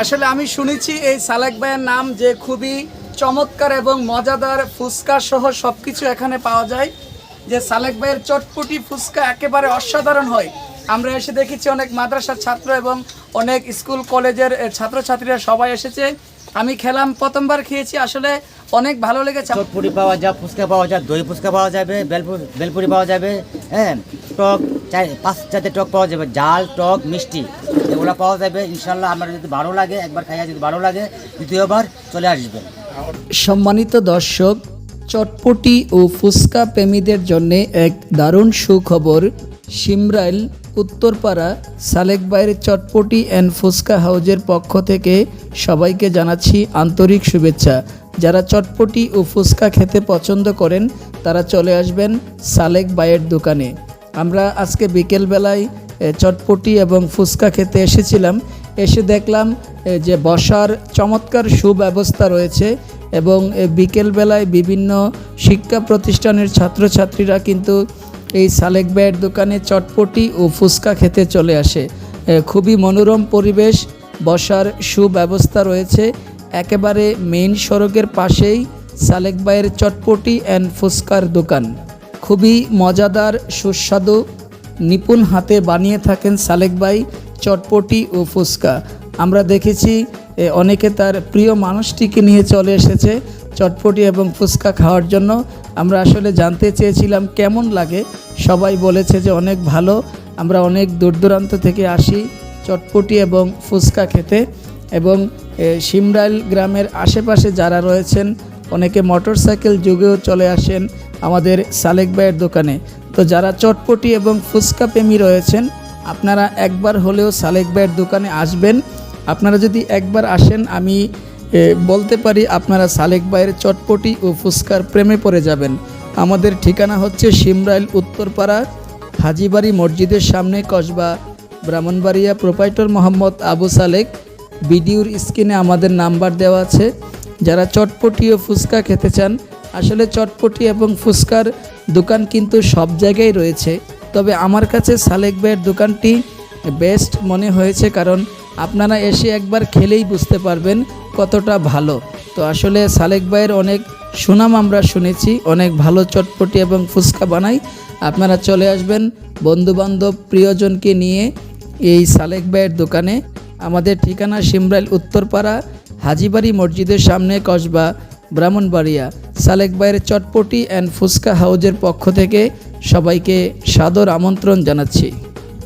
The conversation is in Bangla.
আসলে আমি শুনেছি এই সালেক ভাইয়ের নাম যে খুবই চমৎকার এবং মজাদার ফুচকা সহ সব কিছু এখানে পাওয়া যায়। যে সালেক ভাইয়ের চটপটি ফুচকা একেবারে অসাধারণ হয়। আমরা এসে দেখেছি অনেক মাদ্রাসার ছাত্র এবং অনেক স্কুল, কলেজের ছাত্রছাত্রীরা সবাই এসেছে। আমি খেলাম, প্রথমবার খেয়েছি। আসলে অনেক ভালো লেগেছে। চটপুরি পাওয়া যায়, ফুচকা পাওয়া যায়, দই ফুচকা পাওয়া যাবে বেলপুরি পাওয়া যাবে হ্যাঁ টক চাই, পাঁচ চারটে টক পাওয়া যাবে, জাল, টক, মিষ্টি। এগুলো পাওয়া যাবে, ইনশাল্লাহ আমার যদি ভালো লাগে, একবার খাইয়া যদি ভালো লাগে, দ্বিতীয়বার চলে আসবেন। সম্মানিত দর্শক, চটপটি ও ফুচকা প্রেমীদের জন্য এক দারুণ সুখবর সিমরাইল উত্তরপাড়া, সালেক বাইরের চটপটি অ্যান্ড ফুচকা হাউজের পক্ষ থেকে সবাইকে জানাচ্ছি আন্তরিক শুভেচ্ছা। যারা চটপটি ও ফুচকা খেতে পছন্দ করেন, তারা চলে আসবেন সালেক বাইয়ের দোকানে। আমরা আজকে বিকেলবেলায় চটপটি এবং ফুচকা খেতে এসেছিলাম। এসে দেখলাম যে বসার চমৎকার সুব্যবস্থা রয়েছে এবং বিকেলবেলায় বিভিন্ন শিক্ষা প্রতিষ্ঠানের ছাত্রছাত্রীরা কিন্তু এই সালেক ভাইয়ের দোকানে চটপটি ও ফুচকা খেতে চলে আসে। খুবই মনোরম পরিবেশ, বসার সুব্যবস্থা রয়েছে। একেবারে মেইন সড়কের পাশেই সালেক ভাইয়ের চটপটি অ্যান্ড ফুচকার দোকান। খুবই মজাদার, সুস্বাদু, নিপুণ হাতে বানিয়ে থাকেন সালেক ভাই চটপটি ও ফুচকা। আমরা দেখেছি অনেকে তার প্রিয় মানুষটিকে নিয়ে চলে এসেছে চটপটি এবং ফুচকা খাওয়ার জন্য। আমরা আসলে জানতে চেয়েছিলাম কেমন লাগে। সবাই বলেছে যে অনেক ভালো। আমরা অনেক দূর দূরান্ত থেকে আসি চটপটি এবং ফুচকা খেতে এবং সিমরাইল গ্রামের আশেপাশে যারা রয়েছেন, অনেকে মোটরসাইকেল যুগেও চলে আসেন। আমাদের সালেক ভাইয়ের দোকানে। তো যারা চটপটি এবং ফুচকা প্রেমী রয়েছেন, আপনারা একবার হলেও সালেক ভাইয়ের দোকানে আসবেন। আপনারা যদি একবার আসেন, আমি বলতে পারি আপনারা সালেক ভাইয়ের চটপটি ও ফুচকার প্রেমে পড়ে যাবেন। আমাদের ঠিকানা হচ্ছে সিমরাইল উত্তরপাড়া, হাজিবাড়ি মসজিদের সামনে কসবা, ব্রাহ্মণবাড়িয়া প্রোপাইটর মোহাম্মদ আবু সালেক। ভিডিওর স্ক্রিনে আমাদের নাম্বার দেওয়া আছে। যারা চটপটি ও ফুচকা খেতে চান আসলে চটপটি এবং ফুচকার দোকান কিন্তু সব জায়গায় রয়েছে। তবে আমার কাছে সালেক ভাইয়ের দোকানটি বেস্ট মনে হয়েছে কারণ আপনারা এসে একবার খেলেই বুঝতে পারবেন কতটা ভালো। তো আসলে সালেক ভাইয়ের অনেক সুনাম আমরা শুনেছি, অনেক ভালো চটপটি এবং ফুচকা বানাই। আপনারা চলে আসবেন বন্ধুবান্ধব প্রিয়জনকে নিয়ে এই সালেক ভাইয়ের দোকানে। আমাদের ঠিকানা সিমরাইল উত্তরপাড়া, হাজিবাড়ি মসজিদের সামনে কসবা ব্রাহ্মণবাড়িয়া। সালেক বাইরের চটপটি অ্যান্ড ফুচকা হাউজের পক্ষ থেকে সবাইকে সাদর আমন্ত্রণ জানাচ্ছি।